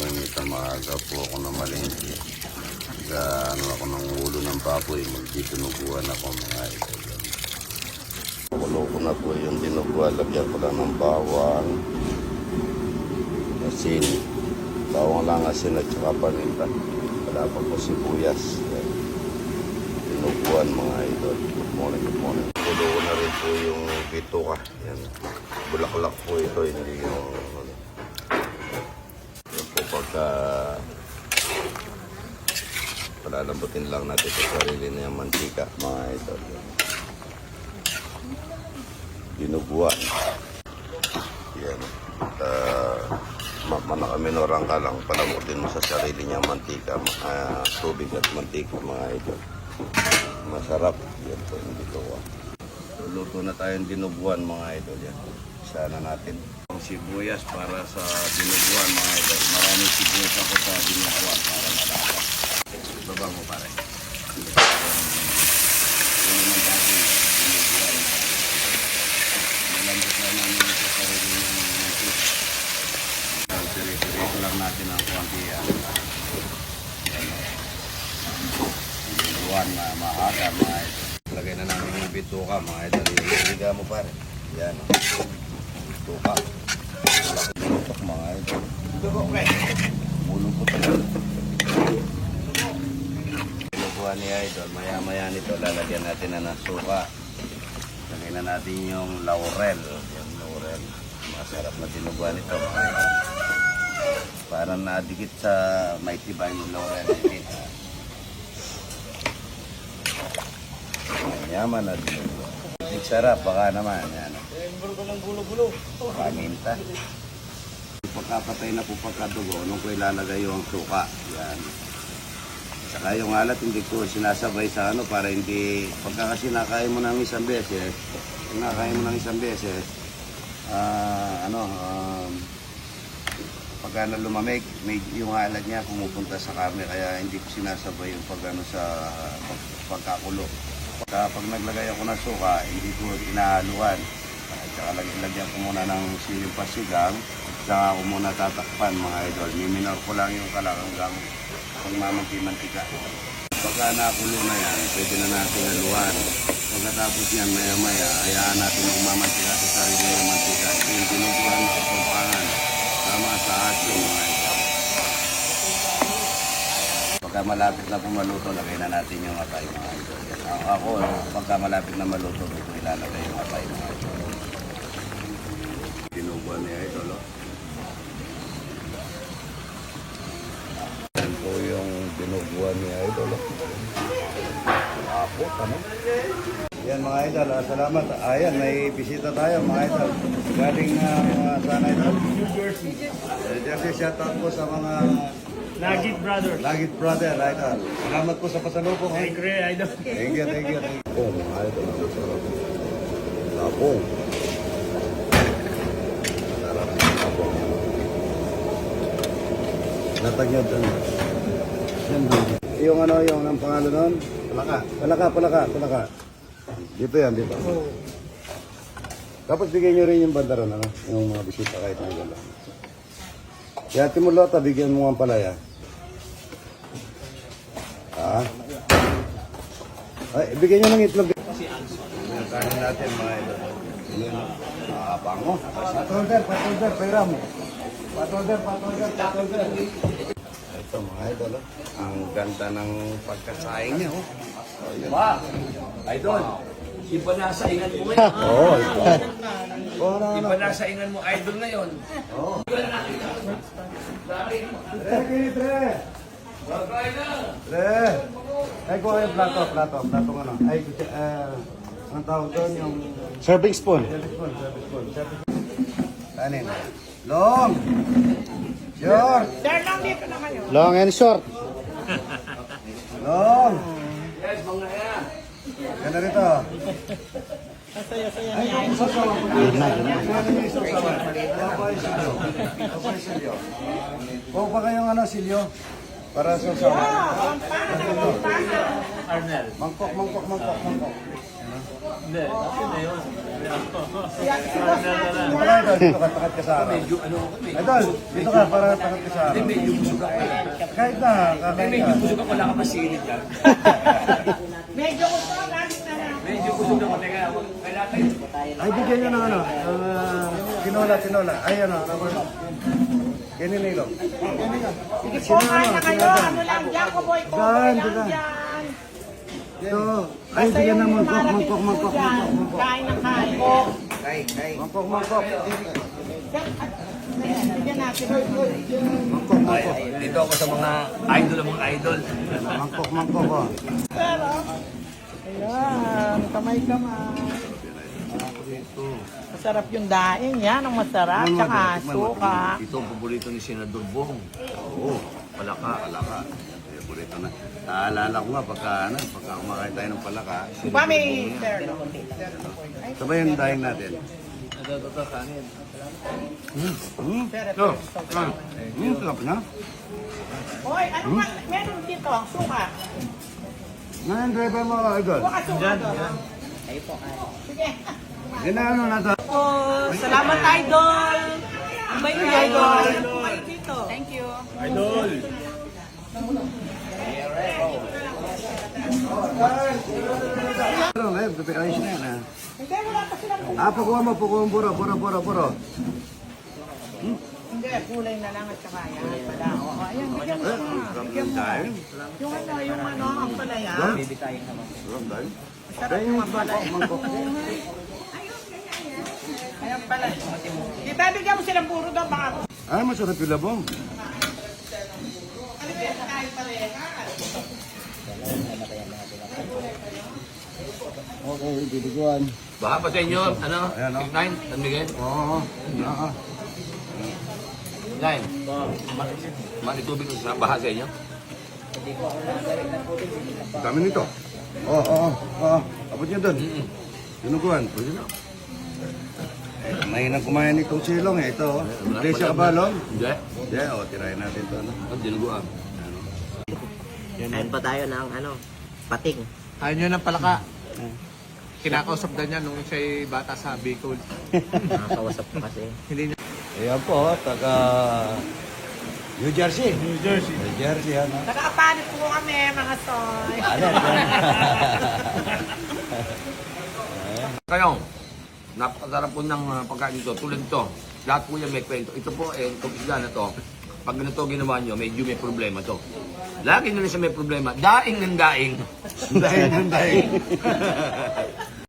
Ito maaga po ako na malingki. Sa ano ako ng ulo ng baboy, magtitinuguan ako mga idol. Kulo ko na po yung dinuguan. Lagyan ko lang ng bawang, asin, bawang lang asin at saka paninta. Wala pa po sibuyas. Dinuguan mga idol. Good morning, good morning. Kulo ko na rin po yung bituka. Yan. Bulaklak po ito, hindi yung ano. Yan po pagka palalambutin lang natin sa sarili na yung mantika, mga idol. Dinuguan. Yan. Uh, manakaminurang ka lang, palamutin mo sa sarili niya mantika, ah, tubig at mantika, mga idol. Masarap. Yan po yung dituwa. Luto na tayong dinuguan, mga idol. Yan. Sana natin. Sibuyas para sa dinuguan, mga idol. Maraming sibuyas ako sa dinuguan para malasa. Baba mo pare. Yung naman dati, sarili ng. Pili-pili lang natin ang kuwantiya. Dinuguan na maaga, mga idol. Lagay na namin yung bituka, mga idol. Iliga mo pare. Yan. oh. Bituka. Bituka, mga idol. Mulong ko talaga. Kinukuha ni Idol. Maya-maya nito, lalagyan natin na ng suka. Lagyan na natin yung laurel. Yung laurel. Masarap na tinubuan ito. Parang nadikit sa may tibay ng laurel. Yaman na tinubuan. Ang sarap, baka naman. Yan. Paminta. Pagkapatay na po pagkadugo, nung ko ilalagay yung suka. Yan. Saka yung alat, hindi ko sinasabay sa ano para hindi, pagka kasi nakain mo ng isang beses, nakain mo ng isang beses, ah, ano, um, pagka na lumamig, may, yung alat niya pumupunta sa karne, kaya hindi ko sinasabay yung pag, ano, sa pag, pagkakulo. Pagka, pag naglagay ako ng suka, hindi ko inahaluan. At saka lag- lagyan ko muna ng siling pasigang, saka ako muna tatakpan mga idol. Miminor ko lang yung kalakanggang pang mamanti-mantika. Pagka nakulo na yan, pwede na natin haluan. Pagkatapos yan, maya-maya, hayaan natin magmamantika sa sarili ng mantika. Yung tinutulan sa pagpangan. Tama sa asin mga idol. Pagka malapit na po maluto, lagay na natin yung atay mga idol. Ako, ako pagka malapit na maluto, dito ilalagay yung atay mga idol. Binubuan ni Idol. Apo, ano? Yan mga idol, ah, salamat. Ayan, may bisita tayo mga idol. Galing na uh, saan idol? New Jersey. New Jersey, shout out po sa mga Nagit Brothers. Lagit brother, idol. Salamat po sa pasalubong. Eh. Idol. Thank you, thank you, thank you. Apo, mga idol. Apo. Sarap ng apo. Latag nyo dyan. Yung ano, yung ang pangalan nun? Palaka. Palaka, palaka, palaka. Dito yan, dito. Tapos bigyan nyo rin yung bandaron, ano? Yung mga bisita kahit na gala. Kaya Timulota, bigyan mo ang palaya. Ah. Ay, bigyan nyo ng itlog. Yung kanin natin, mga. Yun, ah, bango. Patolder, patolder, pera mo. Patolder, patolder, patolder. Ito, mga idol, oh. ang ganda ng pagkasaing niya, oh. Oh, yun. Pa, idol, iba na sa ingan mo ngayon. Oo, oh, ito. Iba na sa ingan mo, idol na yon. Oh. Tre, kini, tre. Tre. Ay, kuha yung plato, plato, plato ano. Ay, eh, ang tawag doon yung... Serving spoon. Service phone, service phone, service phone. Kanin. Long! Short! Long and short. Long! Yes, mga yan. Ganda rito. Dito. Papay silyo. Huwag pa kayong ano, silyo? Para sa. Arnel. Mangkok, mangkok, mangkok, mangkok. Hindi, akin na yun. Wala dito ka, takat ka sa araw. Medyo ano ako, medyo, Idol, dito ka, para takat ka sa Hindi, araw. medyo busog ako eh. Kahit na, kakain medyo ka. busog ako, wala ka masilid yan. Medyo gusto, lagi na lang. Medyo busog ako, teka, kailangan tayo. Ay, bigyan nyo ng ano, uh, tinola, tinola. Ay, ano, ano, Kenny Nilo. Sige po, kain na kayo. Ano lang kuboy ko. Lang dyan. Ito. Ay, yung ng mangkok, mangkok, mangkok, mangkok, mangkok. Kain na kain. Mangkok, mangkok. Bigyan natin. Mangkok, mangkok. Dito ako sa mga idol ng mga idol. Mangkok, mangkok, oh. Pero, ayan, kamay-kamay. Masarap yung daing yan, ang masarap. Tsaka suka. Ito ang paborito ni Senador Bong. Oo. Palaka. Palaka. Favorito na. Naalala ko nga pagka, ano, pagka kumakain tayo ng palaka. Ba may terno? Sabay yung daing natin. Hmm. Hmm. Ito. Ah. Hmm. Sarap na. Hoy, ano ba? Meron dito, suka. Ngayon, driver mo, idol. Suka, suka doon. Sige. Yan na, ano, nasa. Oh, salamat, idol. Ang ni idol. dito. Thank you. Idol! Ano, ngayon, ayos na yan, ah. Hindi, wala pa sila. Ah, pakuha mo, pakuha mo, buro, buro, buro, buro. Hindi, kulay na lang at saka yan. Pala. Oo, ayan, bigyan mo. Eh, na. Bigyan mo. daing. Yung ano, yung ano, ang palaya. Ha? Sarap daing. Sarap yung palaya. Mangkok. Ayan pala. Di ba, bigyan mo silang puro daw, baka Ah, masarap yung labong. ano yan, kain pa rin. Okay, bibiguan. Baka pa sa inyo, ano? Ayan, oh. Nine, San Miguel. Oo. Oo. Nine. Mali tubig sa baha sa inyo. Ang Dami nito. Oo, oo, oo. Abot niyo doon. Sinuguan. Pwede na. Eh, mahinang kumain nitong silong eh. Ito, oh. Iglesia Cabalong. Hindi. Hindi, oh, tirahin natin ito. Ano? Ang dinuguan. Kain pa tayo ng ano, pating. Ayaw nyo ng palaka. Kinakausap daw niya nung siya'y bata sa Bicol. Nakakausap ko kasi. Hindi niya. Ayan po, taga New Jersey. New Jersey. New Jersey, ano? Nagkakapalit po kami, mga soy. Kayo, napakasarap po ng uh, pagkain ito. Tulad ito, lahat po yan may kwento. Ito po, eh, itong isda na to, pag ganito ginawa nyo, medyo may problema to. Lagi na lang siya may problema. Daing ng daing. Daing ng daing.